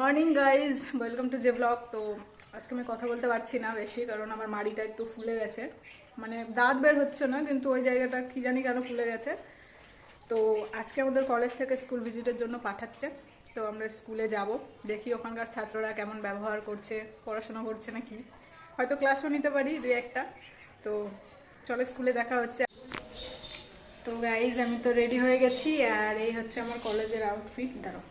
Morning guys welcome to J blog তো আজকে আমি কথা বলতে পারছি না বেশি, কারণ আমার মাড়িটা একটু ফুলে গেছে। মানে দাঁত বের হচ্ছে না, কিন্তু ওই জায়গাটা কি জানি কেন ফুলে গেছে। তো আজকে আমাদের কলেজ থেকে স্কুল ভিজিটের জন্য পাঠাচ্ছে। তো আমরা স্কুলে যাব, দেখি ওখানকার ছাত্ররা কেমন ব্যবহার করছে, পড়াশোনা করছে নাকি। হয়তো ক্লাসও নিতে পারি, দুই একটা। তো চলো স্কুলে দেখা হচ্ছে। তো গাইজ আমি তো রেডি হয়ে গেছি, আর এই হচ্ছে আমার কলেজের আউটফিট দাঁড়াও।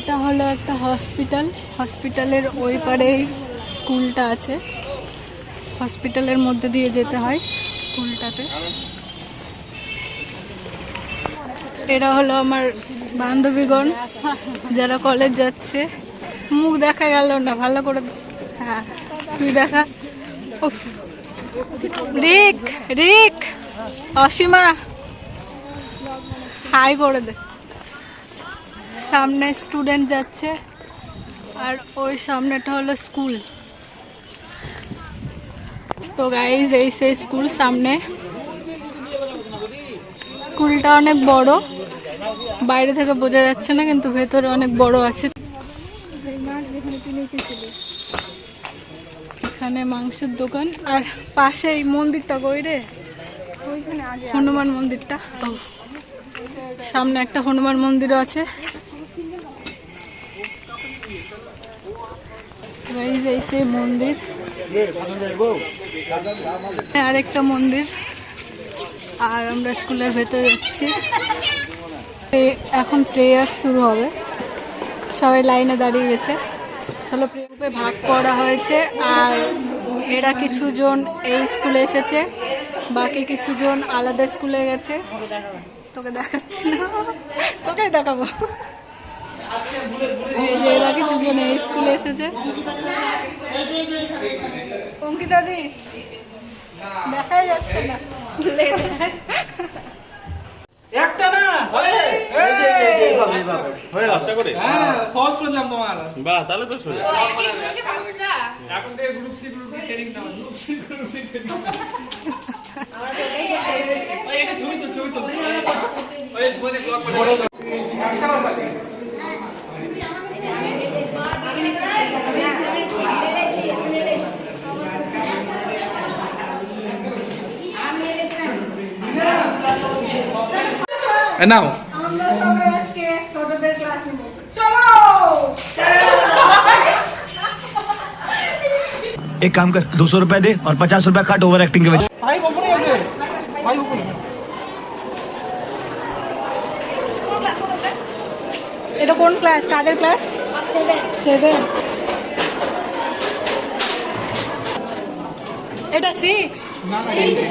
এটা হলো একটা হসপিটাল। হসপিটালের ওই পারেই স্কুলটা আছে। হসপিটালের মধ্যে দিয়ে যেতে হয় স্কুলটাতে। এরা হলো আমার বান্ধবীগণ, যারা কলেজ যাচ্ছে। মুখ দেখা গেল না, ভালো করে হ্যাঁ তুই দেখা। রিক রিক, অসীমা। হাই করে দে। সামনে স্টুডেন্ট যাচ্ছে আর ওই সামনেটা হলো স্কুল তো গাইজ এই সেই স্কুল সামনে। স্কুলটা অনেক বড়। বাইরে থেকে বোঝা যাচ্ছে না, কিন্তু ভেতরে অনেক বড় আছে। এখানে মাংসের দোকান আর পাশে এই মন্দিরটা কই রে? হনুমান মন্দিরটা। সামনে একটা হনুমান মন্দিরও আছে। এই মন্দির। আরেকটা মন্দির। আর আমরা স্কুলের ভেতরে যাচ্ছি। এখন প্রেয়ার শুরু হবে। সবাই লাইনে দাঁড়িয়ে গেছে। চলো প্রেয়ারকে ভাগ করা হয়েছে। আর এরা কিছু জন এই স্কুলে এসেছে। বাকি কিছু জন আলাদা স্কুলে গেছে। তোকে দেখাচ্ছি না। তোকে দেখাবো। এরা কিছু জন এই স্কুলে এসেছে অঙ্কিতা দি দেখাই যাচ্ছে না একটা না হ্যাঁ সহজ করে দিলাম তোমার বাহ তাহলে তো সোজা এখন থেকে গ্রুপ সি গ্রুপ ট্রেনিং নাও গ্রুপ সি গ্রুপ ট্রেনিং ওই এটা ছবি তো ছবি তো ওই ছবি ব্লগ করে নাও আমরা সবাই আজকে ছোটদের ক্লাস নিব চলো एक काम कर दो सौ रुपए दे और पचास रुपए काट ओवर एक्टिंग के वजह ভাই উপরে আছে ভাই উপরে এটা কোন ক্লাস কাদের ক্লাস সেভেন এটা সিক্স না না এই যে।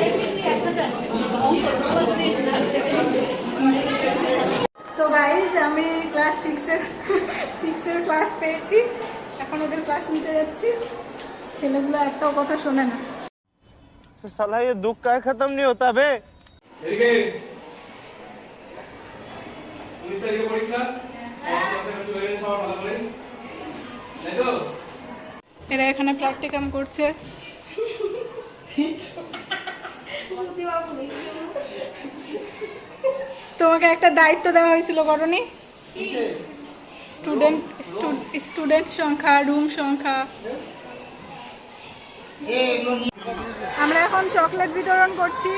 তো গাইজ আমি ক্লাস সিক্সের সিক্সের ক্লাস পেয়েছি এখন ওদের ক্লাস নিতে যাচ্ছি ছেলেগুলো একটাও কথা শোনে না साला ये दुख का खत्म नहीं होता बे এদিকে এরা এখানে প্র্যাকটিকাম করছে। তোমাকে একটা দায়িত্ব দেওয়া হয়েছিল করনি স্টুডেন্ট স্টুডেন্ট সংখ্যা রুম সংখ্যা। আমরা এখন চকলেট বিতরণ করছি।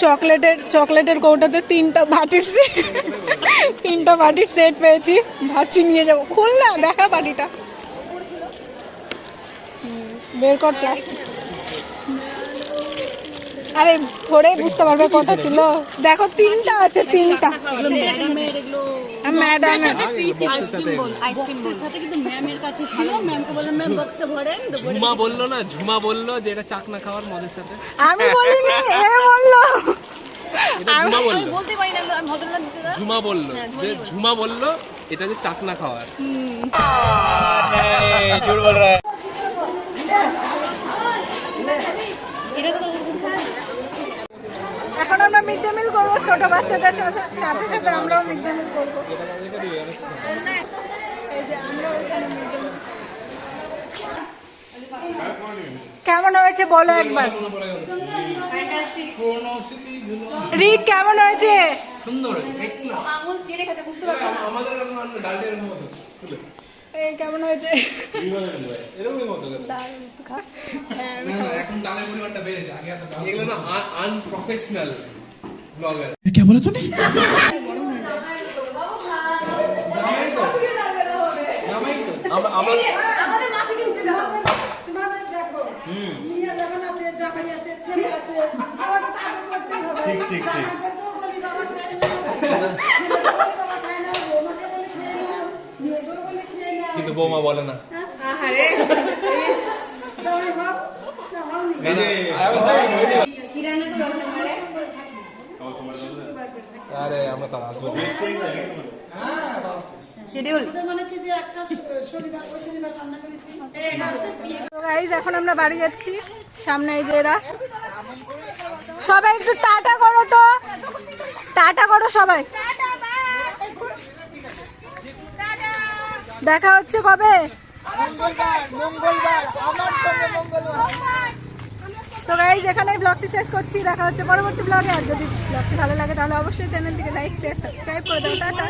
চকলেটের চকলেটের কৌটাতে তিনটা বাটির তিনটা বাটির সেট পেয়েছি। ভাবছি নিয়ে যাব। খুল না, দেখা বাটিটা। বের কর প্লাস্টিক আরে থোড়ে বুঝতে পারবে কত ছিল। দেখো তিনটা আছে তিনটা। ম্যাডাম ঝুমা বলল না ঝুমা বলল যে এটা চাকনা খাওয়ার মদের সাথে। আমি বলিনি এ ঝুমা বলল। হ্যাঁ, যে ঝুমা বলল এটা যে চাকনা খাওয়ার। মিড ডে মিল করব ছোট বাচ্চাদের সাথে সাথে সাথে আমরাও মিড ডে মিল করব। কেমন হয়েছে বলো একবার? রিক কেমন হয়েছে? এই কেমন হয়েছে? হ্যাঁ, এখন ডালের পরিমাণটা বেড়েছে আগে এত এগুলো না আনপ্রফেশনাল ব্লগার। আমাদের মাসিকে ঢুকে দেওয়া হবে। ঠিক ঠিক ঠিক। কিন্তু বৌমা বলে না। আরে আমরা তো আসব। গাইজ এখন আমরা বাড়ি যাচ্ছি সামনে এই যে এরা। সবাই একটু টাটা করো তো। টাটা করো সবাই। দেখা হচ্ছে কবে? তো গাইজ এখানে ব্লগটি শেষ করছি। দেখা হচ্ছে পরবর্তী ব্লগে আর যদি ব্লগটি ভালো লাগে, তাহলে অবশ্যই চ্যানেলটিকে লাইক শেয়ার সাবস্ক্রাইব করে দাও। টাটা।